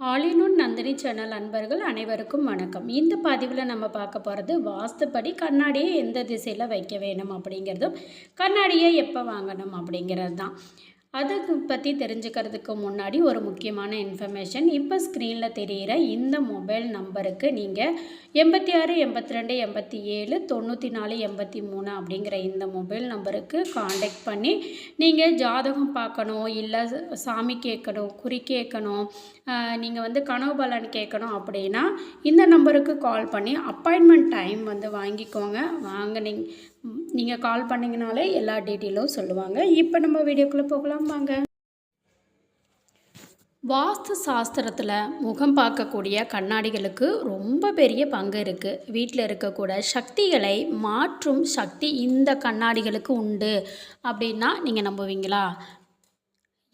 ஆலினூன் Nandini channel அன்பர்கள் அனைவருக்கும் வணக்கம். இந்த பதிவில் நம்ம பார்க்க போகிறது வாஸ்துப்படி கண்ணாடியை எந்த திசையில் வைக்க வேணும் அப்படிங்கிறதும் கண்ணாடியை எப்போ வாங்கணும் அப்படிங்கிறது தான் அதை பற்றி தெரிஞ்சுக்கிறதுக்கு முன்னாடி ஒரு முக்கியமான இன்ஃபர்மேஷன் இப்போ ஸ்க்ரீனில் தெரிகிற இந்த மொபைல் நம்பருக்கு நீங்கள் எண்பத்தி ஆறு எண்பத்தி ரெண்டு எண்பத்தி ஏழு தொண்ணூற்றி நாலு எண்பத்தி மூணு அப்படிங்கிற இந்த மொபைல் நம்பருக்கு காண்டாக்ட் பண்ணி நீங்கள் ஜாதகம் பார்க்கணும் இல்லை சாமி கேட்கணும் குறி கேட்கணும் நீங்கள் வந்து கனவு பலன் கேட்கணும் அப்படின்னா இந்த நம்பருக்கு கால் பண்ணி அப்பாயின்மெண்ட் டைம் வந்து வாங்கிக்கோங்க. வாங்கினீங்க நீங்கள் கால் பண்ணிங்கனாலே எல்லா டீட்டெயிலும் சொல்லுவாங்க. இப்போ நம்ம வீடியோக்குள்ளே போகலாம். வாங்க வாஸ்து சாஸ்திரத்தில் முகம் பார்க்கக்கூடிய கண்ணாடிகளுக்கு ரொம்ப பெரிய பங்கு இருக்குது வீட்டில் இருக்கக்கூட சக்திகளை மாற்றும் சக்தி இந்த கண்ணாடிகளுக்கு உண்டு அப்படின்னா நீங்கள் நம்புவீங்களா?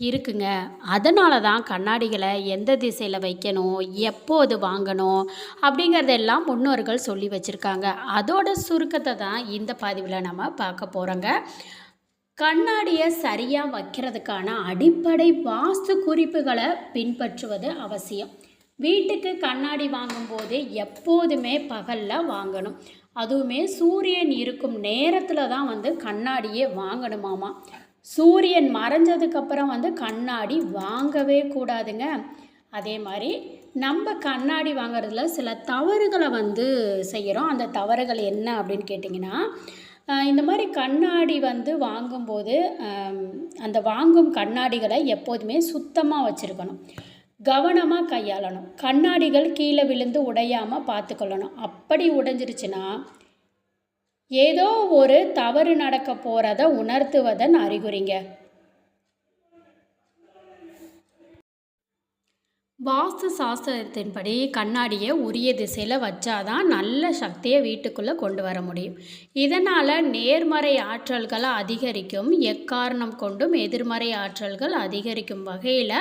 இருக்குங்க. அதனால தான் கண்ணாடிகளை எந்த திசையில் வைக்கணும் எப்போது வாங்கணும் அப்படிங்கிறதெல்லாம் முன்னோர்கள் சொல்லி வச்சுருக்காங்க. அதோட சுருக்கத்தை தான் இந்த பதிவில் நம்ம பார்க்க போகிறோங்க கண்ணாடியை சரியாக வைக்கிறதுக்கான அடிப்படை வாஸ்து குறிப்புகளை பின்பற்றுவது அவசியம். வீட்டுக்கு கண்ணாடி வாங்கும்போது எப்போதுமே பகலில் வாங்கணும். அதுவுமே சூரியன் இருக்கும் நேரத்தில் தான் வந்து கண்ணாடியே வாங்கணுமாமா. சூரியன் மறைஞ்சதுக்கப்புறம் வந்து கண்ணாடி வாங்கவே கூடாதுங்க. அதே மாதிரி நம்ம கண்ணாடி வாங்குறதுல சில தவறுகளை வந்து செய்கிறோம் அந்த தவறுகள் என்ன அப்படின்னு கேட்டிங்கன்னா இந்த மாதிரி கண்ணாடி வந்து வாங்கும்போது அந்த வாங்கும் கண்ணாடிகளை எப்போதுமே சுத்தமாக வச்சுருக்கணும். கவனமாக கையாளணும். கண்ணாடிகள் கீழே விழுந்து உடையாமல் பார்த்துக்கொள்ளணும். அப்படி உடைஞ்சிருச்சுன்னா ஏதோ ஒரு தவறு நடக்க போகிறத உணர்த்துவதன் அறிகுறிங்க. வாஸ்து சாஸ்திரத்தின்படி கண்ணாடியை உரிய திசையில் வச்சாதான் நல்ல சக்தியை வீட்டுக்குள்ளே கொண்டு வர முடியும். இதனால் நேர்மறை ஆற்றல்களை அதிகரிக்கும் எக்காரணம் கொண்டும் எதிர்மறை ஆற்றல்கள் அதிகரிக்கும் வகையில்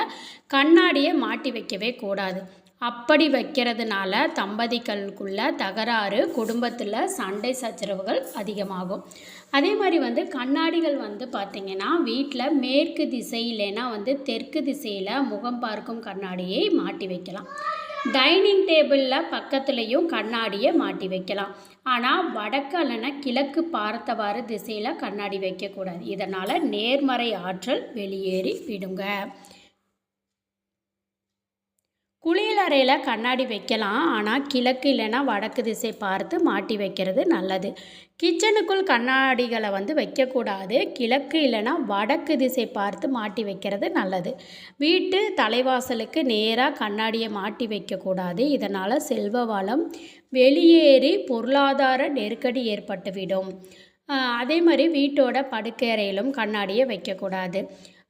கண்ணாடியை மாட்டி வைக்கவே கூடாது. அப்படி வைக்கிறதுனால தம்பதிகளுக்குள்ள தகராறு குடும்பத்தில் சண்டை சச்சரவுகள் அதிகமாகும். அதே மாதிரி வந்து கண்ணாடிகள் வந்து பார்த்திங்கன்னா வீட்டில் மேற்கு திசை இல்லைன்னா வந்து தெற்கு திசையில் முகம் பார்க்கும் கண்ணாடியை மாட்டி வைக்கலாம். டைனிங் டேபிளில் பக்கத்துலேயும் கண்ணாடியை மாட்டி வைக்கலாம். ஆனால் வடக்கு அல்லனா கிழக்கு பார்த்தவாறு திசையில் கண்ணாடி வைக்கக்கூடாது. இதனால் நேர்மறை ஆற்றல் வெளியேறி விடுங்க. குளியலறையில் கண்ணாடி வைக்கலாம். ஆனால் கிழக்கு இல்லைன்னா வடக்கு திசை பார்த்து மாட்டி வைக்கிறது நல்லது. கிச்சனுக்குள் கண்ணாடிகளை வந்து வைக்கக்கூடாது. கிழக்கு இல்லைன்னா வடக்கு திசை பார்த்து மாட்டி வைக்கிறது நல்லது. வீட்டு தலைவாசலுக்கு நேராக கண்ணாடியை மாட்டி வைக்கக்கூடாது. இதனால் செல்வ வளம் வெளியேறி பொருளாதார நெருக்கடி ஏற்பட்டுவிடும். அதே மாதிரி வீட்டோட படுக்கையறையிலும் கண்ணாடியை வைக்கக்கூடாது.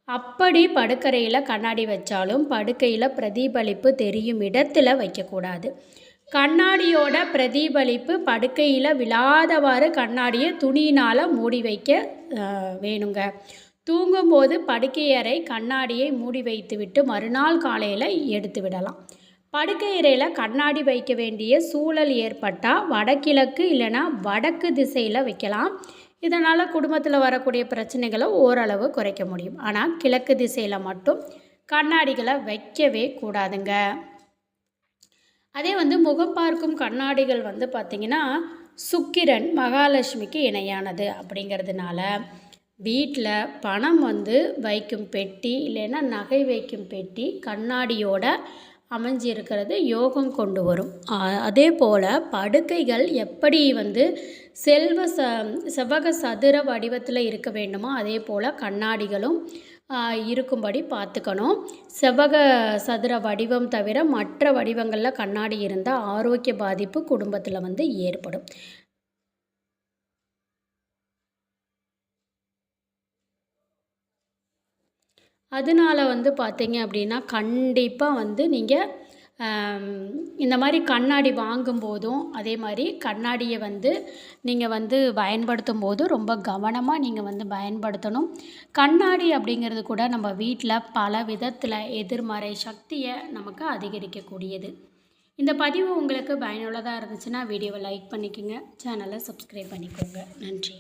அப்படி படுக்கறையில் கண்ணாடி வச்சாலும் படுக்கையில் பிரதிபலிப்பு தெரியும் இடத்துல வைக்கக்கூடாது. கண்ணாடியோட பிரதிபலிப்பு படுக்கையில் விழாதவாறு கண்ணாடியை துணியினால் மூடி வைக்க வேணுங்க. தூங்கும்போது படுக்கையறை கண்ணாடியை மூடி வைத்துவிட்டு மறுநாள் காலையில் எடுத்து விடலாம். படுக்கையறையில் கண்ணாடி வைக்க வேண்டிய சூழல் ஏற்பட்டால் வடகிழக்கு இல்லைன்னா வடக்கு திசையில் வைக்கலாம். இதனால் குடும்பத்தில் வரக்கூடிய பிரச்சனைகளை ஓரளவு குறைக்க முடியும். ஆனால் கிழக்கு திசையில் மட்டும் கண்ணாடிகளை வைக்கவே கூடாதுங்க. அதே வந்து முகம் பார்க்கும் கண்ணாடிகள் வந்து பார்த்திங்கன்னா சுக்கிரன் மகாலட்சுமிக்கு இணையானது அப்படிங்கிறதுனால வீட்டில் பணம் வந்து வைக்கும் பெட்டி இல்லைன்னா நகை வைக்கும் பெட்டி கண்ணாடியோட அமைஞ்சிருக்கிறது யோகம் கொண்டு வரும். அதே போல் படுக்கைகள் எப்படி வந்து செல்வ ச செவ்வக சதுர வடிவத்தில் இருக்க வேண்டுமோ அதே போல் கண்ணாடிகளும் இருக்கும்படி பார்த்துக்கணும். செவ்வக சதுர வடிவம் தவிர மற்ற வடிவங்களில் கண்ணாடி இருந்தால் ஆரோக்கிய பாதிப்பு குடும்பத்தில் வந்து ஏற்படும். அதனால் வந்து பார்த்தீங்க அப்படின்னா கண்டிப்பாக வந்து நீங்கள் இந்த மாதிரி கண்ணாடி வாங்கும்போதும் அதே மாதிரி கண்ணாடியை வந்து நீங்கள் வந்து பயன்படுத்தும் போதும் ரொம்ப கவனமாக நீங்கள் வந்து பயன்படுத்தணும். கண்ணாடி அப்படிங்கிறது கூட நம்ம வீட்டில் பல விதத்தில் எதிர்மறை சக்தியை நமக்கு அதிகரிக்கக்கூடியது. இந்த பதிவு உங்களுக்கு பயனுள்ளதாக இருந்துச்சுன்னா வீடியோவை லைக் பண்ணிக்கோங்க. சேனலை சப்ஸ்கிரைப் பண்ணிக்கோங்க. நன்றி.